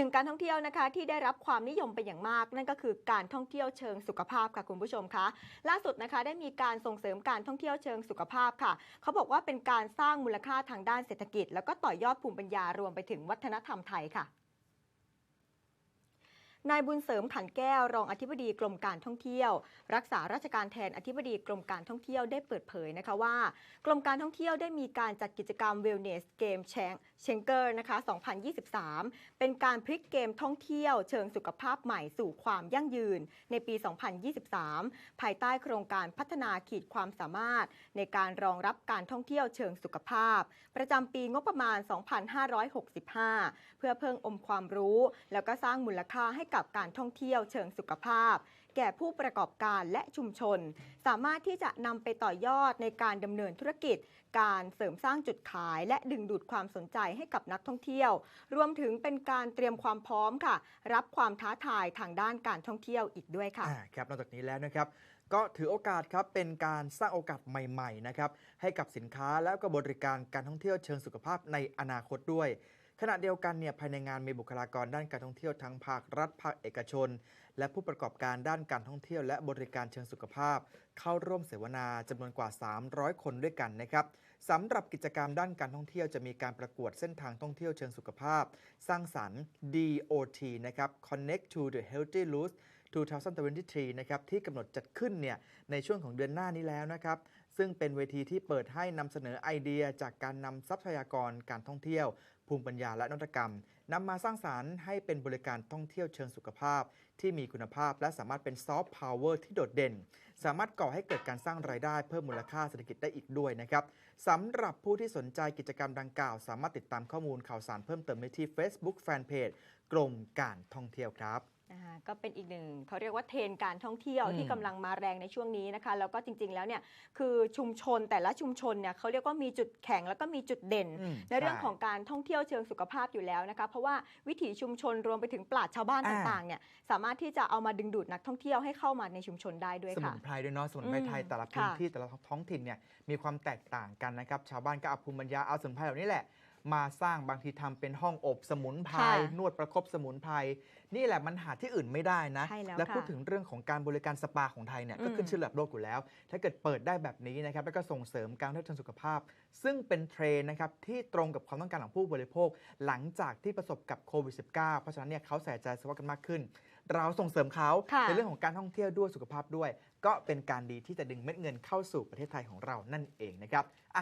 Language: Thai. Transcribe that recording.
หนึ่งการท่องเที่ยวนะคะที่ได้รับความนิยมเป็นอย่างมาก นั่นก็คือการท่องเที่ยวเชิงสุขภาพค่ะคุณผู้ชมคะล่าสุดนะคะได้มีการส่งเสริมการท่องเที่ยวเชิงสุขภาพค่ะ เขาบอกว่าเป็นการสร้างมูลค่าทางด้านเศรษฐกิจ แล้วก็ต่อยอดภูมิปัญญารวมไปถึงวัฒนธรรมไทยค่ะ นายบุญเสริมขันแก้วรองอธิบดีกรมการท่องเที่ยว รักษาราชการแทนอธิบดีกรมการท่องเที่ยวได้เปิดเผยนะคะว่ากรมการท่องเที่ยวได้มีการจัดกิจกรรม Wellness Game Changer นะคะ 2023 เป็นการพลิกเกมท่องเที่ยวเชิงสุขภาพใหม่สู่ความยั่งยืนในปี 2023 ภายใต้โครงการพัฒนาขีดความสามารถ ในการรองรับการท่องเที่ยวเชิงสุขภาพ ประจำปีงบประมาณ 2565 เพื่อเพิ่มอมความรู้ แล้วก็สร้างมูลค่าให้กับการท่องเที่ยวเชิงสุขภาพ แก่ผู้ประกอบการและชุมชน สามารถที่จะนำไปต่อยอดในการดำเนินธุรกิจ การเสริมสร้างจุดขาย และดึงดูดความสนใจให้กับนักท่องเที่ยว รวมถึงเป็นการเตรียมความพร้อมค่ะ รับความท้าทายทางด้านการท่องเที่ยวอีกด้วยค่ะครับนอกจากนี้แล้วนะครับก็ถือโอกาสครับเป็นการสร้างโอกาสใหม่ๆนะครับให้กับสินค้าและก็บริการการท่องเที่ยวเชิงสุขภาพในอนาคตด้วย ขณะเดียวกันเนี่ยภายในงานมีบุคลากรด้านการท่องเที่ยวทั้งภาครัฐภาคเอกชน และผู้ประกอบการด้านการท่องเที่ยว และบริการเชิงสุขภาพ เข้าร่วมเสวนาจำนวนกว่า 300 คนด้วยกันนะครับสำหรับกิจกรรมด้านการท่องเที่ยวจะมีการประกวดเส้นทางท่องเที่ยวเชิงสุขภาพ สร้างสรรค์ DOT นะครับ Connect to the Healthy Route 2023 นะครับที่กำหนดจัดขึ้นเนี่ยในช่วงของเดือนหน้านี้แล้วนะครับ ซึ่งเป็นเวทีที่เปิดให้นำเสนอไอเดียจากการนำทรัพยากรการท่องเที่ยว ภูมิปัญญาและนวัตกรรมนำมาสร้างสารรค์ให้เป็นบริการท่องเที่ยวเชิงสุขภาพ ที่มีคุณภาพและสามารถเป็นซอฟต์พาวเวอร์ที่โดดเด่น สามารถก่อให้เกิดการสร้างรายได้เพิ่มมูลค่าเศรษฐกิจได้อีกด้วยนะครับสำหรับผู้ที่สนใจกิจกรรมดังกล่าว สามารถติดตามข้อมูลข่าวสารเพิ่มเติมได้ที่ Facebook Fanpage กรมการท่องเที่ยวครับ นะคะก็เป็นอีกหนึ่งเขาเรียกว่าเทรนด์การท่องเที่ยวอืมที่กำลังมาแรงในช่วงนี้นะคะ แล้วก็จริง ๆ แล้วเนี่ยคือชุมชนแต่ละชุมชนเนี่ยเขาเรียกว่ามีจุดแข็งแล้วก็มีจุดเด่นอืมในเรื่องใช่ของการท่องเที่ยวเชิงสุขภาพอยู่แล้วนะคะ เพราะว่าวิถีชุมชนรวมไปถึงปราชญ์ชาวบ้านอ่าต่างๆเนี่ยสามารถที่จะเอามาดึงดูดนักท่องเที่ยวให้เข้ามาในชุมชนได้ด้วยสมุค่ะนไพรด้วยเนาะสมุนไพรไทยอืมแต่ละพื้นค่ะที่แต่ละท้องถิ่นเนี่ยมีความแตกต่างกันนะครับชาวบ้านก็เอาภูมิปัญญาเอาสมุนไพรเหล่านี้แหละ มาสร้างบางทีทำเป็นห้องอบสมุนไพรค่ะนวดประคบสมุนไพรนี่แหละมันหาที่อื่นไม่ได้นะใช่แล้วและพูดค่ะถึงเรื่องของการบริการสปาของไทยเนี่ยก็อืมขึ้นชื่อระดับโลกอยู่แล้ว ถ้าเกิดเปิดได้แบบนี้นะครับแล้วก็ส่งเสริมการท่องเที่ยวเชิงสุขภาพ ซึ่งเป็นเทรนด์นะครับที่ตรงกับความต้องการของผู้บริโภค หลังจากที่ประสบกับโควิด -19 เพราะฉะนั้นเนี่ยเขาใส่ใจสภาพกันมากขึ้น เราส่งเสริมเขาค่ะในเรื่องของการท่องเที่ยวด้วยสุขภาพด้วย ก็เป็นการดีที่จะดึงเม็ดเงินเข้าสู่ประเทศไทยของเรานั่นเองนะครับอะ